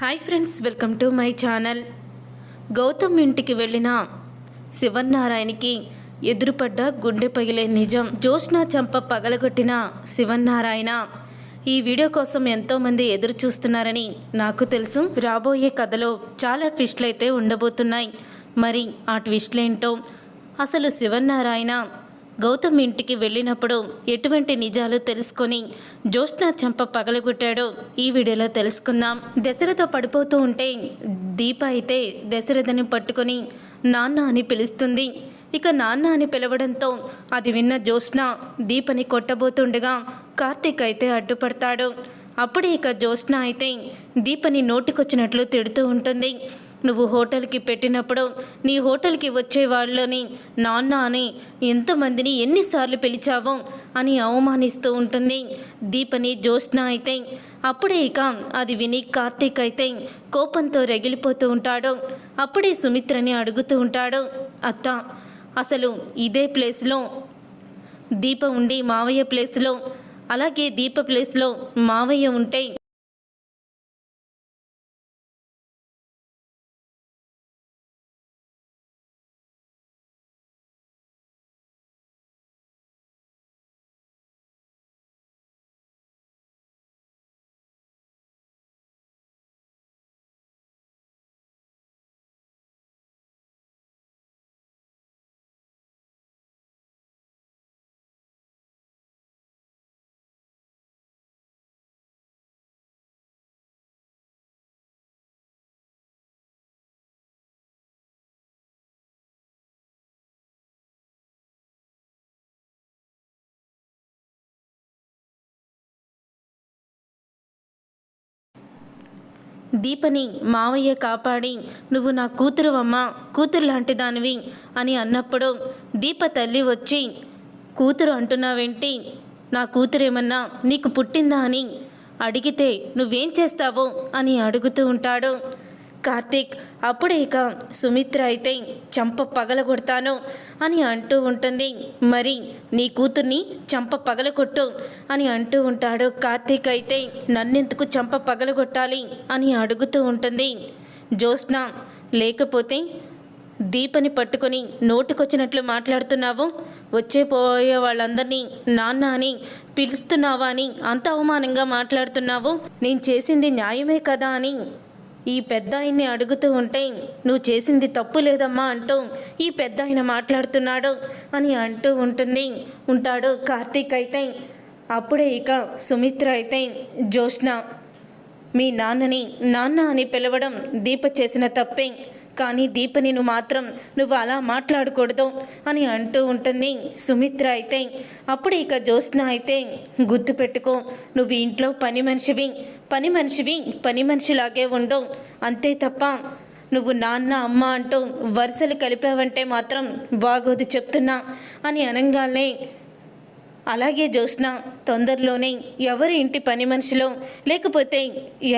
Hi friends welcome to my channel. Gautam ఇంటికి వెళ్ళిన శివన్నారాయణకి ఎదురుపడ్డ గుండె పగిలే నిజం జోష్న చంప పగలగొట్టిన శివన్నారాయణ. ఈ వీడియో కోసం ఎంతోమంది ఎదురు చూస్తున్నారని నాకు తెలుసు. రాబోయే కథలో చాలా ట్విస్ట్లు అయితే ఉండబోతున్నాయి. మరి ఆ ట్విస్ట్లేంటో? అసలు శివన్నారాయణ గౌతమ్ ఇంటికి వెళ్ళినప్పుడు ఎటువంటి నిజాలు తెలుసుకొని జ్యోత్స్న చెంప పగలగొట్టాడో ఈ వీడియోలో తెలుసుకుందాం. దశరథ పడిపోతూ ఉంటే దీప అయితే దశరథని పట్టుకొని నాన్న అని పిలుస్తుంది. ఇక నాన్న అని పిలవడంతో అది విన్న జ్యోత్స్న దీపని కొట్టబోతుండగా కార్తీక్ అయితే అడ్డుపడతాడు. అప్పుడే ఇక జ్యోత్స్న అయితే దీపని నోటికొచ్చినట్లు తిడుతూ ఉంటుంది. నువ్వు హోటల్కి పెట్టినప్పుడు నీ హోటల్కి వచ్చే వాళ్ళని నాన్న అని ఎంతమందిని ఎన్నిసార్లు పిలిచావో అని అవమానిస్తూ ఉంటుంది. దీపని జ్యోత్స్న అయితే అప్పుడే ఇక అది విని కార్తీక్ అయితే కోపంతో రగిలిపోతూ ఉంటాడు. అప్పుడే సుమిత్రని అడుగుతూ ఉంటాడు అత్త అసలు ఇదే ప్లేస్లో? దీప ఉండి మావయ్య ప్లేస్లో? అలాగే దీప ప్లేస్లో మావయ్య ఉంటే దీపని మావయ్య కాపాడి నువ్వు నా కూతురు అమ్మ కూతురు లాంటి దానివి అని అన్నప్పుడు దీప తల్లి వచ్చి కూతురు అంటున్నావేంటి? నా కూతురేమన్నా నీకు పుట్టిందా అని అడిగితే నువ్వేం చేస్తావో? అని అడుగుతూ ఉంటాడు. కార్తీక్ అప్పుడే ఇక సుమిత్ర అయితే చంప పగలగొడతాను అని అంటూ ఉంటుంది. మరి నీ కూతుర్ని చంప పగలగొట్టు అని అంటూ ఉంటాడు. కార్తీక్ అయితే నన్నెందుకు చంప పగలగొట్టాలి అని అడుగుతూ ఉంటుంది. జ్యోత్స్న లేకపోతే దీపని పట్టుకొని నోటికొచ్చినట్లు మాట్లాడుతున్నావు? వచ్చే పోయే వాళ్ళందరినీ నాన్న అని పిలుస్తున్నావా అని అంత అవమానంగా మాట్లాడుతున్నావు? నేను చేసింది న్యాయమే కదా అని ఈ పెద్ద ఆయన్ని అడుగుతూ ఉంటే నువ్వు చేసింది తప్పు లేదమ్మా అంటూ ఈ పెద్ద ఆయన మాట్లాడుతున్నాడు అని అంటూ ఉంటుంది. ఉంటాడు కార్తీక్ అయితే. అప్పుడే ఇక సుమిత్ర అయితే జోష్న మీ నాన్నని నాన్న అని పిలవడం దీప చేసిన తప్పే. కానీ దీపని నువ్వు మాత్రం నువ్వు అలా మాట్లాడకూడదు అని అంటూ ఉంటుంది సుమిత్ర అయితే. అప్పుడు ఇక జ్యోత్స్న అయితే గుర్తుపెట్టుకో నువ్వు ఇంట్లో పని మనిషివి. పని మనిషివి పని మనిషిలాగే ఉండు అంతే తప్ప నువ్వు నాన్న అమ్మ అంటూ వరుసలు కలిపావంటే మాత్రం బాగోదు చెప్తున్నా అని అనగానే అలాగే జ్యోత్స్న తొందరలోనే ఎవరు ఇంటి పని మనిషిలో లేకపోతే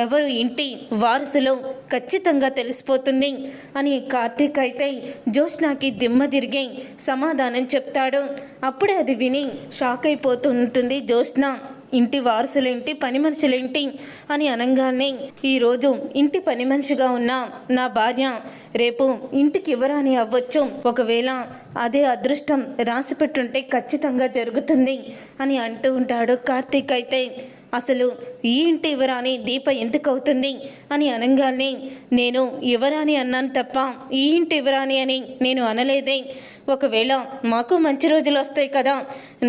ఎవరు ఇంటి వారసులో ఖచ్చితంగా తెలిసిపోతుంది అని కార్తీక్ అయితే జ్యోత్స్నాకి దిమ్మ తిరిగి సమాధానం చెప్తాడు. అప్పుడే అది విని షాక్ అయిపోతూ ఉంటుంది జ్యోత్స్న. ఇంటి వారసులేంటి పని మనుషులేంటి అని అనగానే ఈరోజు ఇంటి పని మనిషిగా ఉన్న నా భార్య రేపు ఇంటికి ఇవ్వరాని అవ్వచ్చు. ఒకవేళ అదే అదృష్టం రాసి పెట్టుంటే ఖచ్చితంగా జరుగుతుంది అని అంటూ ఉంటాడు కార్తీక్ అయితే. అసలు ఈ ఇంటి యువరాని దీప ఎందుకు అవుతుంది అని అనగానే నేను యువరాని అన్నాను తప్ప ఈ ఇంటి యువరాని అని నేను అనలేదే. ఒకవేళ మాకు మంచి రోజులు వస్తాయి కదా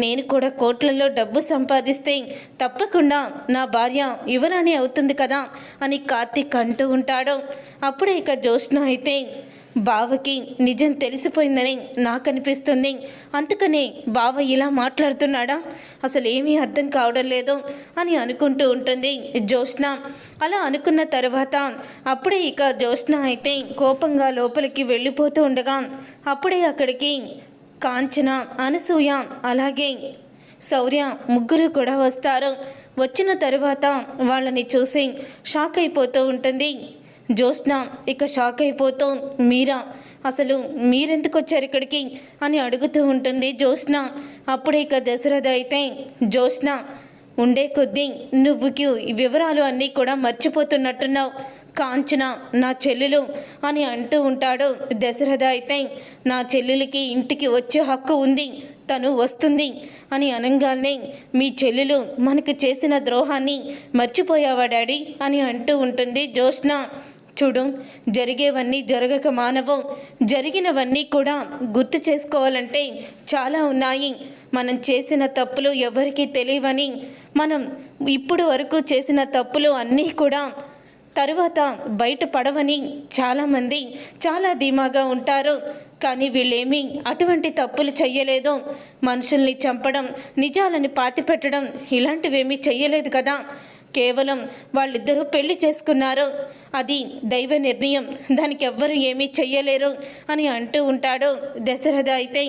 నేను కూడా కోట్లలో డబ్బు సంపాదిస్తే తప్పకుండా నా భార్య యువరాణి అవుతుంది కదా అని కార్తీక్ అంటూ ఉంటాడు. అప్పుడే ఇక జ్యోష్ణ అయితే బావకి నిజం తెలిసిపోయిందని నాకు అనిపిస్తుంది. అందుకనే బావ ఇలా మాట్లాడుతున్నాడా? అసలు ఏమీ అర్థం కావడం లేదు అని అనుకుంటూ ఉంటుంది జ్యోత్స్న. అలా అనుకున్న తర్వాత అప్పుడే ఇక జ్యోత్స్న అయితే కోపంగా లోపలికి వెళ్ళిపోతూ ఉండగా అప్పుడే అక్కడికి కాంచన అనసూయ అలాగే శౌర్య ముగ్గురు కూడా వస్తారు. వచ్చిన తరువాత వాళ్ళని చూసి షాక్ అయిపోతూ ఉంటుంది. జ్యోత్స్న ఇక షాక్ అయిపోతూ. మీరా? అసలు మీరెందుకు వచ్చారు ఇక్కడికి? అని అడుగుతూ ఉంటుంది జ్యోత్స్న. అప్పుడే ఇక దశరథ అయితే జ్యోత్స్న ఉండే కొద్దీ నువ్వుకి వివరాలు అన్నీ కూడా మర్చిపోతున్నట్టున్నావు. కాంచన నా చెల్లెలు అని అంటూ ఉంటాడు దశరథ అయితే. నా చెల్లెలికి ఇంటికి వచ్చే హక్కు ఉంది తను వస్తుంది అని అనగానే మీ చెల్లెలు మనకు చేసిన ద్రోహాన్ని మర్చిపోయావా డాడీ? అని అంటూ ఉంటుంది జ్యోత్స్న. చూడు జరిగేవన్నీ జరగక మానవు. జరిగినవన్నీ కూడా గుర్తు చేసుకోవాలంటే చాలా ఉన్నాయి. మనం చేసిన తప్పులు ఎవరికీ తెలియవని మనం ఇప్పుడు వరకు చేసిన తప్పులు అన్నీ కూడా తరువాత బయట పడవని చాలామంది చాలా ధీమాగా ఉంటారు. కానీ వీళ్ళేమీ అటువంటి తప్పులు చెయ్యలేదు. మనుషుల్ని చంపడం నిజాలని పాతిపెట్టడం ఇలాంటివేమీ చెయ్యలేదు కదా. కేవలం వాళ్ళిద్దరూ పెళ్ళి చేసుకున్నారు. అది దైవ నిర్ణయం. దానికి ఎవ్వరు ఏమీ చెయ్యలేరు అని అంటూ ఉంటాడు దశరథ అయితే.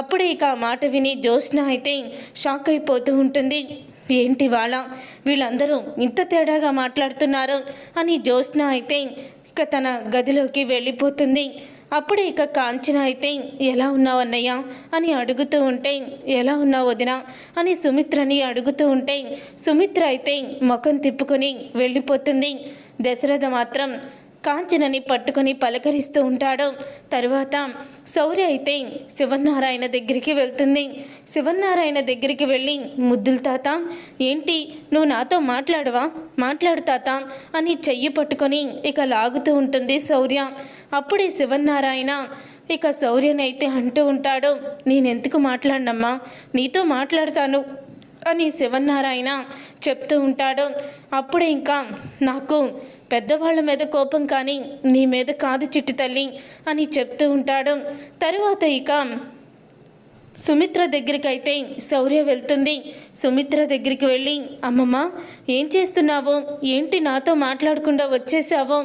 అప్పుడే ఇక ఆ మాట విని జ్యోత్స్న అయితే షాక్ అయిపోతూ ఉంటుంది. ఏంటి వాళ్ళ వీళ్ళందరూ ఇంత తేడాగా మాట్లాడుతున్నారు అని జ్యోత్స్న అయితే ఇక తన గదిలోకి వెళ్ళిపోతుంది. అప్పుడే ఇక కాంచన అయితే ఎలా ఉన్నావు అన్నయ్య? అని అడుగుతూ ఉంటే ఎలా ఉన్నావు వదిన? అని సుమిత్రని అడుగుతూ ఉంటే సుమిత్ర అయితే ముఖం తిప్పుకొని వెళ్ళిపోతుంది. దశరథ మాత్రం కాంచనని పట్టుకొని పలకరిస్తూ ఉంటాడు. తరువాత శౌర్య అయితే శివనారాయణ దగ్గరికి వెళ్తుంది. శివనారాయణ దగ్గరికి వెళ్ళి ముద్దుల తాత ఏంటి? నువ్వు నాతో మాట్లాడవా? మాట్లాడు తాత అని చెయ్యి పట్టుకొని ఇక లాగుతూ ఉంటుంది శౌర్య అప్పుడే శివనారాయణ ఇక శౌర్యనైతే అంటూ ఉంటాడు నేనెందుకు మాట్లాడినమ్మా? నీతో మాట్లాడతాను అని శివనారాయణ చెప్తూ ఉంటాడు. అప్పుడే ఇంకా నాకు పెద్దవాళ్ళ మీద కోపం కానీ నీ మీద కాదు చిట్టి తల్లి అని చెప్తూ ఉంటాడు. తరువాత ఇక సుమిత్ర దగ్గరికి అయితే శౌర్య వెళ్తుంది. సుమిత్ర దగ్గరికి వెళ్ళి అమ్మమ్మ ఏం చేస్తున్నావు? ఏంటి నాతో మాట్లాడకుండా వచ్చేసావు?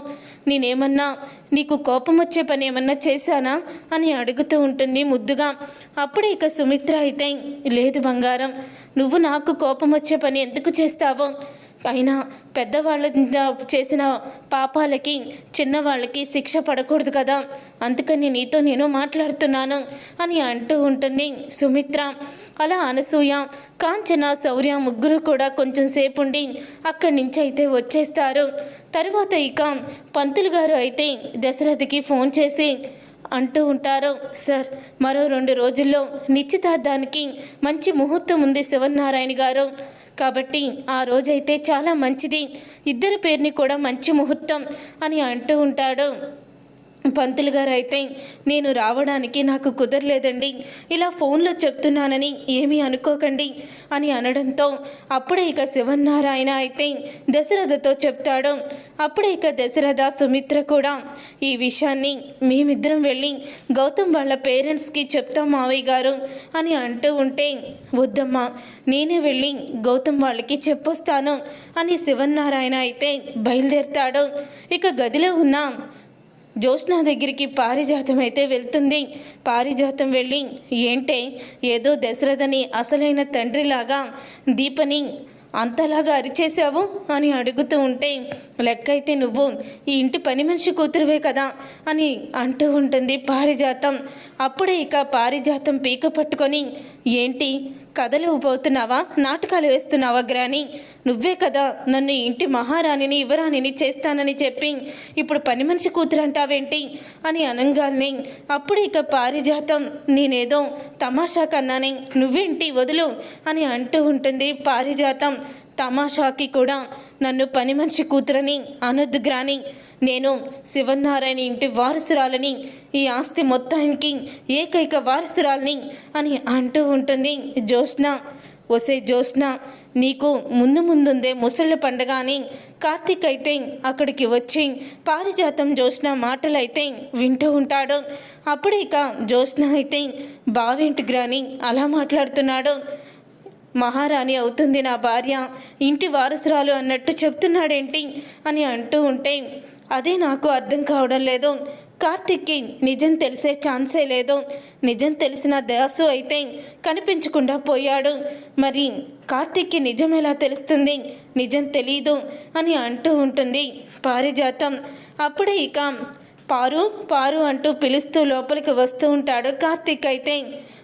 నేనేమన్నా నీకు కోపం వచ్చే పని ఏమన్నా చేశానా? అని అడుగుతూ ఉంటుంది ముద్దుగా. అప్పుడే ఇక సుమిత్ర అయితే లేదు బంగారం నువ్వు నాకు కోపం వచ్చే పని ఎందుకు చేస్తావు? అయినా పెద్దవాళ్ళ చేసిన పాపాలకి చిన్నవాళ్ళకి శిక్ష పడకూడదు కదా. అందుకని నీతో నేను మాట్లాడుతున్నాను అని అంటూ ఉంటుంది సుమిత్ర. అలా అనసూయ కాంచన శౌర్య ముగ్గురు కూడా కొంచెం సేపు ఉండి అక్కడి నుంచి అయితే వచ్చేస్తారు. తర్వాత ఇక పంతులు గారు అయితే దశరథకి ఫోన్ చేసి అంటూ ఉంటారు సార్ మరో రెండు రోజుల్లో నిశ్చితార్థానికి మంచి ముహూర్తం ఉంది శివనారాయణ గారు. కాబట్టి ఆ రోజైతే చాలా మంచిది. ఇద్దరి పేరుని కూడా మంచి ముహూర్తం అని అంటూ ఉంటాడు. పంతులు గారు అయితే నేను రావడానికి నాకు కుదరలేదండి. ఇలా ఫోన్లో చెప్తున్నానని ఏమీ అనుకోకండి అని అనడంతో అప్పుడే ఇక శివనారాయణ అయితే దశరథతో చెప్తాడు. అప్పుడే ఇక దశరథ సుమిత్ర కూడా ఈ విషయాన్ని మేమిద్దరం వెళ్ళి గౌతమ్ వాళ్ళ పేరెంట్స్కి చెప్తాం మావయ్య గారు అని అంటూ ఉంటే వద్దమ్మా నేనే వెళ్ళి గౌతమ్ వాళ్ళకి చెప్పొస్తాను అని శివనారాయణ అయితే బయలుదేరుతాడు. ఇక గదిలో ఉన్న జ్యోత్స్న దగ్గరికి పారిజాతం అయితే వెళ్తుంది. పారిజాతం వెళ్ళి ఏంటే? ఏదో దశరథని అసలైన తండ్రిలాగా దీపని అంతలాగా అరిచేసావు అని అడుగుతూ ఉంటే లెక్క అయితే నువ్వు ఈ ఇంటి పని మనిషి కూతురువే కదా? అని అంటూ ఉంటుంది పారిజాతం. అప్పుడే ఇక పారిజాతం పీక పట్టుకొని ఏంటి? కథలు పోతున్నావా నాటకాలు వేస్తున్నావా గ్రాని? నువ్వే కదా నన్ను ఇంటి మహారాణిని యువరాణిని చేస్తానని చెప్పి ఇప్పుడు పని మనిషి కూతురు అంటావేంటి అని అనంగాల్ని. అప్పుడు ఇక పారిజాతం. నేనేదో తమాషా కన్నాని. నువ్వేంటి వదులు? అని అంటూ ఉంటుంది పారిజాతం. తమాషాకి కూడా నన్ను పని మనిషి కూతురని అనొద్దు గ్రాని. నేను శివనారాయణ ఇంటి వారసురాలని ఈ ఆస్తి మొత్తానికి ఏకైక వారసురాలని అని అంటూ ఉంటుంది జ్యోత్స్న. ఒసే జ్యోత్స్న నీకు ముందు ముందుందే ముసళ్ళ పండగ అని కార్తీక్ అయితే అక్కడికి వచ్చి పారిజాతం జ్యోత్స్న మాటలైతే వింటూ ఉంటాడు. అప్పుడు ఇక జ్యోత్స్న అయితే బావేంటి గ్రాని అలా మాట్లాడుతున్నాడు. మహారాణి అవుతుంది నా భార్య ఇంటి వారసురాలు అన్నట్టు చెప్తున్నాడేంటి అని అంటూ ఉంటే అదే నాకు అర్థం కావడం లేదు. కార్తిక్కి నిజం తెలిసే ఛాన్సే లేదు. నిజం తెలిసిన దాసు అయితే కనిపించకుండా పోయాడు. మరి కార్తిక్కి నిజం ఎలా తెలుస్తుంది? నిజం తెలీదు అని అంటూ ఉంటుంది పారిజాతం. అప్పుడే ఇక పారు పారు అంటూ పిలుస్తూ లోపలికి వస్తూ ఉంటాడు కార్తిక్ అయితే.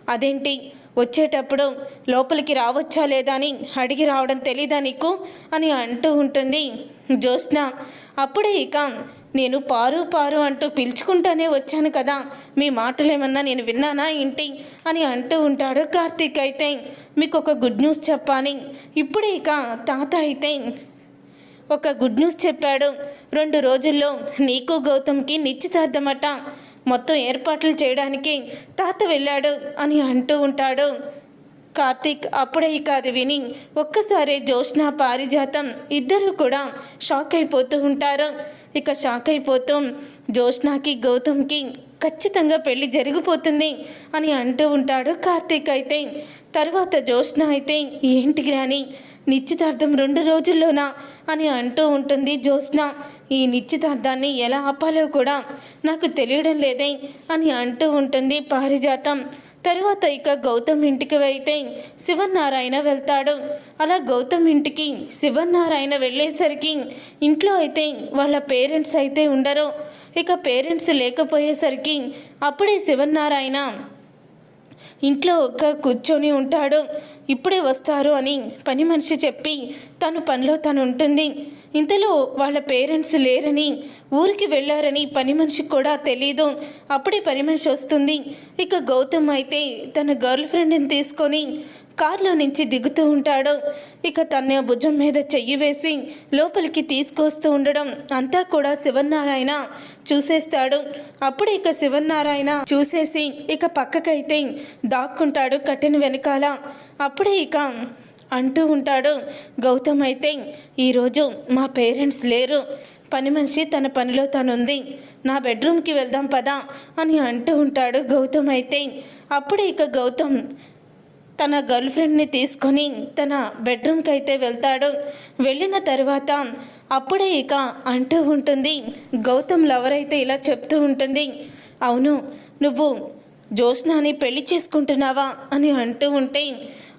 అదేంటి? వచ్చేటప్పుడు లోపలికి రావచ్చా లేదా అని అడిగి రావడం తెలీదా నీకు? అని అంటూ ఉంటుంది జ్యోత్స్న. అప్పుడే ఇక నేను పారు పారు అంటూ పిలుచుకుంటానే వచ్చాను కదా. మీ మాటలేమన్నా నేను విన్నానా ఏంటి? అని అంటూ ఉంటాడు కార్తీక్ అయితే. మీకు ఒక గుడ్ న్యూస్ చెప్పాలి. ఇప్పుడే ఇక తాత అయితే ఒక గుడ్ న్యూస్ చెప్పాడు. రెండు రోజుల్లో నీకు గౌతమ్కి నిశ్చితార్థమట. మొత్తం ఏర్పాట్లు చేయడానికి తాత వెళ్ళాడు అని అంటూ ఉంటాడు. కార్తీక్ అప్పుడే ఇక అది విని ఒక్కసారి జోష్న పారిజాతం ఇద్దరు కూడా షాక్ అయిపోతూ ఉంటారు. ఇక షాక్ అయిపోతూ జోష్నాకి గౌతమ్కి ఖచ్చితంగా పెళ్ళి జరిగిపోతుంది అని అంటూ ఉంటాడు కార్తీక్ అయితే. తర్వాత జోష్న అయితే ఏంటి గ్రాని నిశ్చితార్థం రెండు రోజుల్లోనా? అని అంటూ ఉంటుంది జ్యోత్స్న. ఈ నిశ్చితార్థాన్ని ఎలా ఆపాలో కూడా నాకు తెలియడం లేదే అని అంటూ ఉంటుంది పారిజాతం. తరువాత ఇక గౌతమ్ ఇంటికి అయితే శివనారాయణ వెళ్తాడు. అలా గౌతమ్ ఇంటికి శివనారాయణ వెళ్ళేసరికి ఇంట్లో అయితే వాళ్ళ పేరెంట్స్ అయితే ఉండరు. ఇక పేరెంట్స్ లేకపోయేసరికి అప్పుడే శివనారాయణ ఇంట్లో ఒక్క కూర్చొని ఉంటాడు. ఇప్పుడే వస్తారు అని పని మనిషి చెప్పి తను పనిలో తను ఉంటుంది. ఇంతలో వాళ్ళ పేరెంట్స్ లేరని ఊరికి వెళ్ళారని పని మనిషికి కూడా తెలీదు. అప్పుడే పని మనిషి వస్తుంది. ఇక గౌతమ్ అయితే తన గర్ల్ ఫ్రెండ్ని తీసుకొని కారులో నుంచి దిగుతూ ఉంటాడు. ఇక తన భుజం మీద చెయ్యి వేసి లోపలికి తీసుకొస్తూ ఉండడం అంతా కూడా శివనారాయణ చూసేస్తాడు. అప్పుడు ఇక శివనారాయణ చూసేసి ఇక పక్కకైతే దాక్కుంటాడు కట్టిన వెనకాల. అప్పుడే ఇక అంటూ ఉంటాడు. గౌతమ్ అయితే ఈరోజు మా పేరెంట్స్ లేరు. పని మనిషి తన పనిలో తనుంది. నా బెడ్రూమ్కి వెళ్దాం పదా అని అంటూ ఉంటాడు గౌతమ్ అయితే. అప్పుడే ఇక గౌతమ్ తన గర్ల్ ఫ్రెండ్ని తీసుకొని తన బెడ్రూమ్కి అయితే వెళ్తాడు. వెళ్ళిన తర్వాత అప్పుడే ఇక అంటూ ఉంటుంది. గౌతమ్ లవర్ అయితే ఇలా చెప్తూ ఉంటుంది. అవును నువ్వు జ్యోత్స్నాని పెళ్ళి చేసుకుంటున్నావా అని అంటూ ఉంటే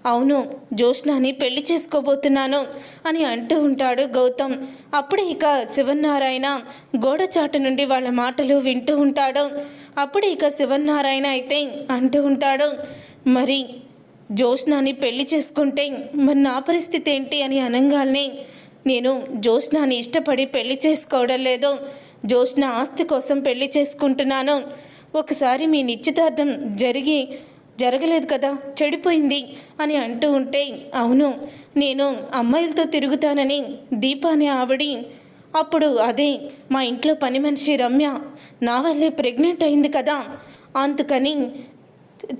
అవును జ్యోత్స్నాని పెళ్ళి చేసుకోబోతున్నాను అని అంటూ ఉంటాడు గౌతమ్. అప్పుడే ఇక శివనారాయణ గోడచాటు నుండి వాళ్ళ మాటలు వింటూ ఉంటాడు. అప్పుడే ఇక శివనారాయణ అయితే అంటూ ఉంటాడు మరి జ్యోత్స్నాని పెళ్ళి చేసుకుంటే మరి నా పరిస్థితి ఏంటి? అని అనగానే నేను జ్యోత్స్నాని ఇష్టపడి పెళ్ళి చేసుకోవడం లేదు. జ్యోత్స్న ఆస్తి కోసం పెళ్ళి చేసుకుంటున్నాను. ఒకసారి మీ నిశ్చితార్థం జరిగి జరగలేదు కదా చెడిపోయింది అని అంటూ ఉంటే అవును నేను అమ్మాయిలతో తిరుగుతానని దీప అనే ఆవిడి అప్పుడు అదే మా ఇంట్లో పని మనిషి రమ్య నా వల్లే ప్రెగ్నెంట్ అయింది కదా అందుకని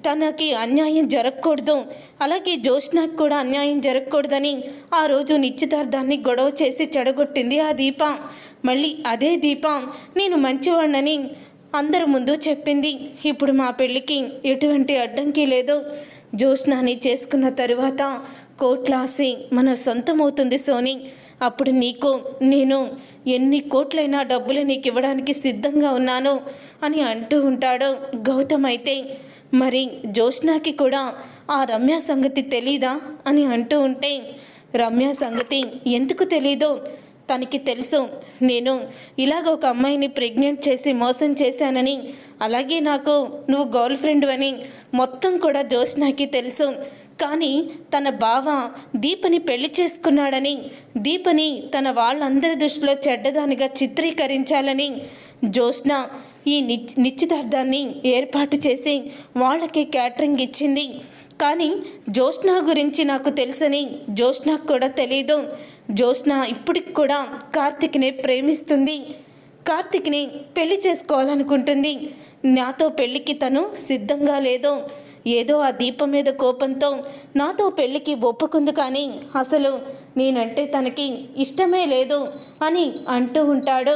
తనకి అన్యాయం జరగకూడదు అలాగే జోష్నాకి కూడా అన్యాయం జరగకూడదని ఆ రోజు నిశ్చితార్థాన్ని గొడవ చేసి చెడగొట్టింది ఆ దీప. మళ్ళీ అదే దీప నేను మంచివాడినని అందరి ముందు చెప్పింది ఇప్పుడు మా పెళ్ళికి ఎటువంటి అడ్డంకి లేదు. జోష్నాని చేసుకున్న తరువాత కోట్లాసి మన సొంతమవుతుంది సోని. అప్పుడు నీకు నేను ఎన్ని కోట్లైనా డబ్బులు నీకు ఇవ్వడానికి సిద్ధంగా ఉన్నాను అని అంటూ ఉంటాడు గౌతమ్ అయితే. మరి జ్యోష్నాకి కూడా ఆ రమ్య సంగతి తెలీదా? అని అంటూ ఉంటే రమ్య సంగతి ఎందుకు తెలీదో? తనకి తెలుసు. నేను ఇలాగ ఒక అమ్మాయిని ప్రెగ్నెంట్ చేసి మోసం చేశానని అలాగే నాకు నువ్వు గర్ల్ ఫ్రెండ్ అని మొత్తం కూడా జోష్నాకి తెలుసు. కానీ తన బావ దీపని పెళ్ళి చేసుకున్నాడని దీపని తన వాళ్ళందరి దృష్టిలో చెడ్డదానిగా చిత్రీకరించాలని జోష్న ఈ నిశ్చితార్థాన్ని ఏర్పాటు చేసి వాళ్ళకి క్యాటరింగ్ ఇచ్చింది. కానీ జ్యోత్స్న గురించి నాకు తెలుసని జ్యోత్స్నకు కూడా తెలియదు జ్యోత్స్న ఇప్పటికి కూడా కార్తిక్నే ప్రేమిస్తుంది. కార్తిక్ని పెళ్ళి చేసుకోవాలనుకుంటుంది. నాతో పెళ్ళికి తను సిద్ధంగా లేదు. ఏదో ఆ దీపం మీద కోపంతో నాతో పెళ్ళికి ఒప్పుకుంది కానీ అసలు నేనంటే తనకి ఇష్టమే లేదు అని అంటూ ఉంటాడు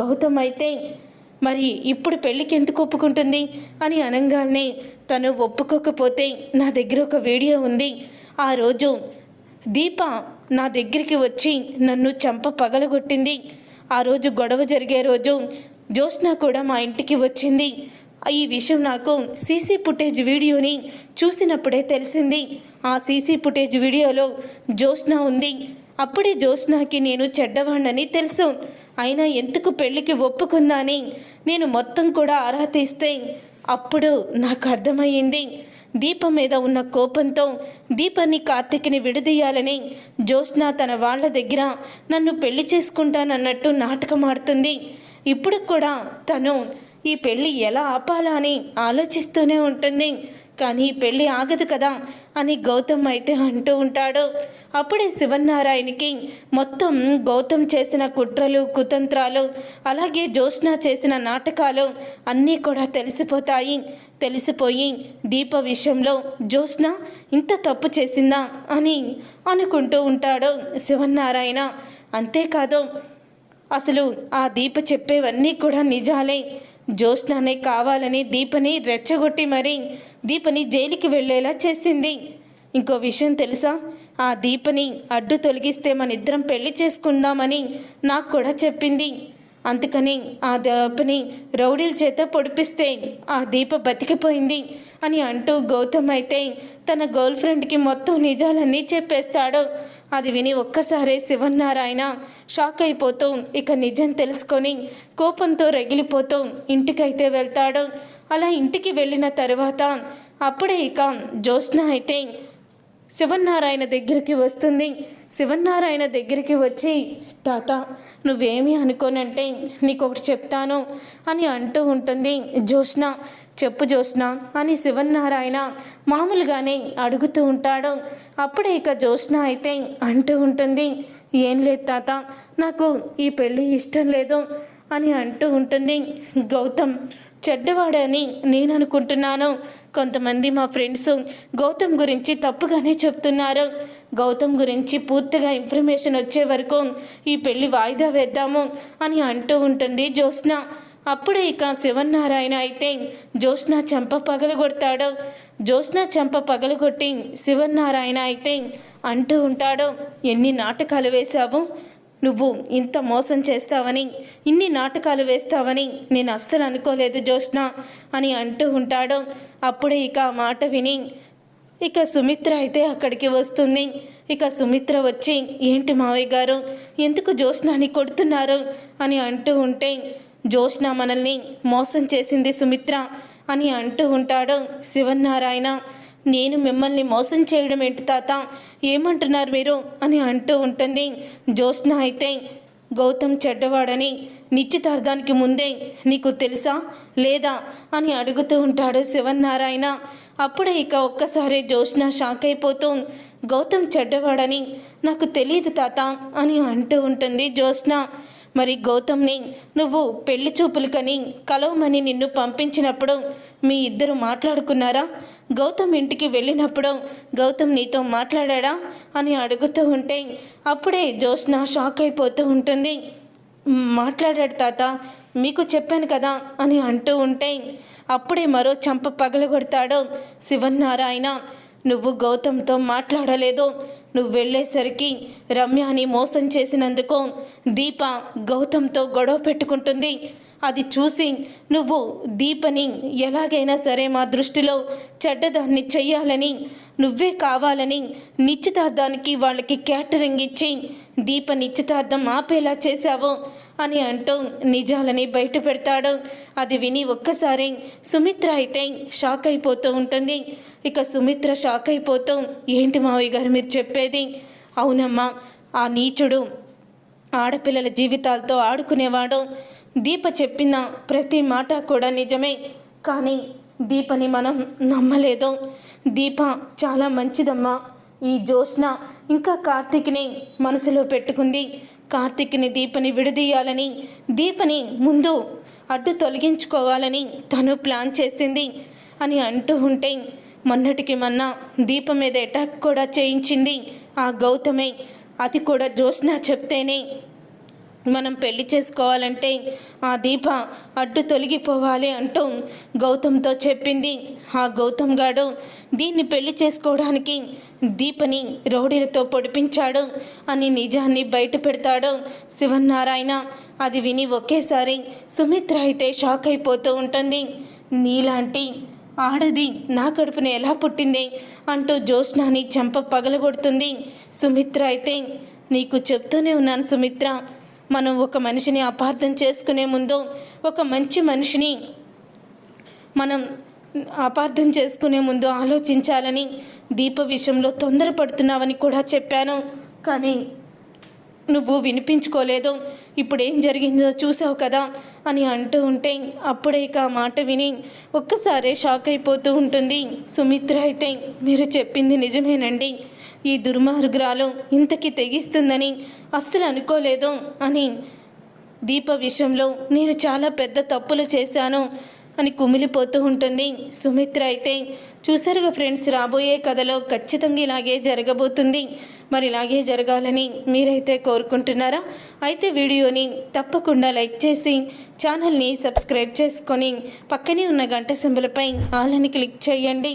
గౌతమ్ అయితే. మరి ఇప్పుడు పెళ్ళికి ఎందుకు ఒప్పుకుంటుంది? అని అనగానే తను ఒప్పుకోకపోతే నా దగ్గర ఒక వీడియో ఉంది. ఆ రోజు దీప నా దగ్గరికి వచ్చి నన్ను చంప పగలగొట్టింది. ఆ రోజు గొడవ జరిగే రోజు జ్యోత్స్న కూడా మా ఇంటికి వచ్చింది. ఈ విషయం నాకు సీసీ ఫుటేజ్ వీడియోని చూసినప్పుడే తెలిసింది. ఆ సీసీ ఫుటేజ్ వీడియోలో జ్యోత్స్న ఉంది. అప్పుడే జ్యోత్స్నాకి నేను చెడ్డవాణ్ణని తెలుసు. అయినా ఎందుకు పెళ్ళికి ఒప్పుకుందని? నేను మొత్తం కూడా అర్హత ఇస్తే అప్పుడు నాకు అర్థమయ్యింది. దీపం మీద ఉన్న కోపంతో దీపాన్ని కార్తిక్ని విడదీయాలని జ్యోత్స్న తన వాళ్ళ దగ్గర నన్ను పెళ్ళి చేసుకుంటానన్నట్టు నాటకం ఆడుతుంది. ఇప్పుడు కూడా తను ఈ పెళ్ళి ఎలా ఆపాలా అని ఆలోచిస్తూనే ఉంటుంది. కానీ పెళ్ళి ఆగదు కదా అని గౌతమ్ అయితే అంటూ ఉంటాడు. అప్పుడే శివనారాయణకి మొత్తం గౌతమ్ చేసిన కుట్రలు కుతంత్రాలు అలాగే జ్యోత్స్న చేసిన నాటకాలు అన్నీ కూడా తెలిసిపోతాయి. తెలిసిపోయి దీప విషయంలో జ్యోత్స్న ఇంత తప్పు చేసిందా అని అనుకుంటూ ఉంటాడు శివనారాయణ అంతేకాదు అసలు ఆ దీప చెప్పేవన్నీ కూడా నిజాలే. జ్యోత్స్నానే కావాలని దీపని రెచ్చగొట్టి మరి దీపని జైలుకి వెళ్ళేలా చేసింది. ఇంకో విషయం తెలుసా? ఆ దీపని అడ్డు తొలగిస్తే మన ఇద్దరం పెళ్ళి చేసుకుందామని నాకు కూడా చెప్పింది. అందుకని ఆ దీపని రౌడీల చేత పొడిపిస్తే ఆ దీప బతికిపోయింది అని అంటూ గౌతమ్ అయితే తన గర్ల్ ఫ్రెండ్కి మొత్తం నిజాలన్నీ చెప్పేస్తాడు. అది విని ఒక్కసారే శివన్నారాయణ షాక్ అయిపోతూ ఇక నిజం తెలుసుకొని కోపంతో రగిలిపోతూ ఇంటికైతే వెళ్తాడు. అలా ఇంటికి వెళ్ళిన తర్వాత అప్పుడే ఇక జ్యోత్స్న అయితే శివన్నారాయణ దగ్గరికి వస్తుంది. శివన్నారాయణ దగ్గరికి వచ్చి తాత నువ్వేమి అనుకోనంటే నీకొకటి చెప్తాను అని అంటూ ఉంటుంది జ్యోత్స్న. చెప్పు జ్యోత్స్న అని శివన్నారాయణ మామూలుగానే అడుగుతూ ఉంటాడు. అప్పుడే ఇక జ్యోత్స్న అయితే అంటూ ఉంటుంది ఏం లేదు తాత నాకు ఈ పెళ్ళి ఇష్టం లేదు అని అంటూ ఉంటుంది. గౌతమ్ చెడ్డవాడని నేను అనుకుంటున్నాను. కొంతమంది మా ఫ్రెండ్స్ గౌతమ్ గురించి తప్పుగానే చెప్తున్నారు. గౌతమ్ గురించి పూర్తిగా ఇన్ఫర్మేషన్ వచ్చే వరకు ఈ పెళ్ళి వాయిదా వేద్దాము అని అంటూ ఉంటుంది జ్యోత్స్న. అప్పుడే ఇక శివనారాయణ అయితే జ్యోత్స్న చెంప పగలగొడతాడు. జ్యోత్స్న చెంప పగలగొట్టి శివనారాయణ అయితే అంటూ ఉంటాడు ఎన్ని నాటకాలు వేశావు? నువ్వు ఇంత మోసం చేస్తావని ఇన్ని నాటకాలు వేస్తావని నేను అస్సలు అనుకోలేదు జ్యోత్స్న అని అంటూ ఉంటాడు. అప్పుడే ఇక ఆ మాట విని ఇక సుమిత్ర అయితే అక్కడికి వస్తుంది. ఇక సుమిత్ర వచ్చి ఏంటి మావయ్య గారు ఎందుకు జ్యోత్స్నాని కొడుతున్నారు? అని అంటూ ఉంటే జోష్న మనల్ని మోసం చేసింది సుమిత్ర అని అంటూ ఉంటాడు శివనారాయణ నేను మిమ్మల్ని మోసం చేయడం ఏంటి తాత? ఏమంటున్నారు మీరు? అని అంటూ ఉంటుంది జ్యోత్స్న అయితే. గౌతమ్ చెడ్డవాడని నిశ్చితార్థానికి ముందే నీకు తెలుసా? లేదా? అని అడుగుతూ ఉంటాడు శివనారాయణ అప్పుడే ఇక ఒక్కసారి జోష్న షాక్ అయిపోతూ గౌతమ్ చెడ్డవాడని నాకు తెలియదు తాత అని అంటూ ఉంటుంది జోష్న. మరి గౌతమ్ని నువ్వు పెళ్ళి చూపులకని కలవమని నిన్ను పంపించినప్పుడు మీ ఇద్దరు మాట్లాడుకున్నారా? గౌతమ్ ఇంటికి వెళ్ళినప్పుడు గౌతమ్ నీతో మాట్లాడా అని అడుగుతూ ఉంటే అప్పుడే జోష్న షాక్ అయిపోతూ ఉంటుంది. మాట్లాడాడు తాత మీకు చెప్పాను కదా అని అంటూ ఉంటే అప్పుడే మరో చంప పగలగొడతాడు శివన్నారాయణ. నువ్వు గౌతమ్తో మాట్లాడలేదు. నువ్వు వెళ్ళేసరికి రమ్యాని మోసం చేసినందుకు దీప గౌతమ్తో గొడవ పెట్టుకుంటుంది. అది చూసి నువ్వు దీపని ఎలాగైనా సరే మా దృష్టిలో చెడ్డదాన్ని చెయ్యాలని నువ్వే కావాలని నిశ్చితార్థానికి వాళ్ళకి క్యాటరింగ్ ఇచ్చి దీప నిశ్చితార్థం ఆపేలా చేశావు. అని అంటూ నిజాలని బయట పెడతాడు. అది విని ఒక్కసారి సుమిత్ర అయితే షాక్ అయిపోతూ ఉంటుంది. ఇక సుమిత్ర షాక్ అయిపోతూ ఏంటి మావయ్య గారు మీరు చెప్పేది? అవునమ్మా ఆ నీచుడు ఆడపిల్లల జీవితాలతో ఆడుకునేవాడు. దీప చెప్పిన ప్రతి మాట కూడా నిజమే. కానీ దీపని మనం నమ్మలేదు. దీప చాలా మంచిదమ్మా. ఈ జోష్న ఇంకా కార్తీక్ని మనసులో పెట్టుకుంది. కార్తీక్ని దీపని విడదీయాలని దీపని ముందు అడ్డు తొలగించుకోవాలని తను ప్లాన్ చేసింది అని అంటూ ఉంటే మొన్నటికి మొన్న దీప మీద అటాక్ కూడా చేయించింది ఆ గౌతమే. అది కూడా జ్యోత్స్న చెప్తేనే మనం పెళ్ళి చేసుకోవాలంటే ఆ దీప అడ్డు తొలగిపోవాలి అంటూ గౌతమ్తో చెప్పింది. ఆ గౌతమ్ గాడు దీన్ని పెళ్ళి చేసుకోవడానికి దీపని రౌడీలతో పొడిపించాడు అని నిజాన్ని బయట పెడతాడు శివనారాయణ అది విని ఒకేసారి సుమిత్ర అయితే షాక్ అయిపోతూ ఉంటుంది. నీలాంటి ఆడది నా కడుపున ఎలా పుట్టింది అంటూ జ్యోత్స్నాని చెంప పగలగొడుతుంది సుమిత్ర అయితే. నీకు చెప్తూనే ఉన్నాను సుమిత్ర మనం ఒక మనిషిని అపార్థం చేసుకునే ముందు ఒక మంచి మనిషిని మనం అపార్థం చేసుకునే ముందు ఆలోచించాలని దీప విషయంలో తొందరపడుతున్నావని కూడా చెప్పాను. కానీ నువ్వు వినిపించుకోలేదు. ఇప్పుడు ఏం జరిగిందో చూసావు కదా అని అంటూ ఉంటే అప్పుడే ఇక ఆ మాట విని ఒక్కసారే షాక్ అయిపోతూ ఉంటుంది. సుమిత్ర అయితే మీరు చెప్పింది నిజమేనండి. ఈ దుర్మార్గురాలు ఇంతకి తెగిస్తుందని అస్సలు అనుకోలేదు అని దీప విషయంలో నేను చాలా పెద్ద తప్పులు చేశాను అని కుమిలిపోతూ ఉంటుంది. సుమిత్ర అయితే చూసారుగా ఫ్రెండ్స్ రాబోయే కథలో ఖచ్చితంగా ఇలాగే జరగబోతుంది. మరి ఇలాగే జరగాలని మీరైతే కోరుకుంటున్నారా? అయితే వీడియోని తప్పకుండా లైక్ చేసి ఛానల్ని సబ్స్క్రైబ్ చేసుకొని పక్కనే ఉన్న గంట సింబలపై ఆలని క్లిక్ చేయండి.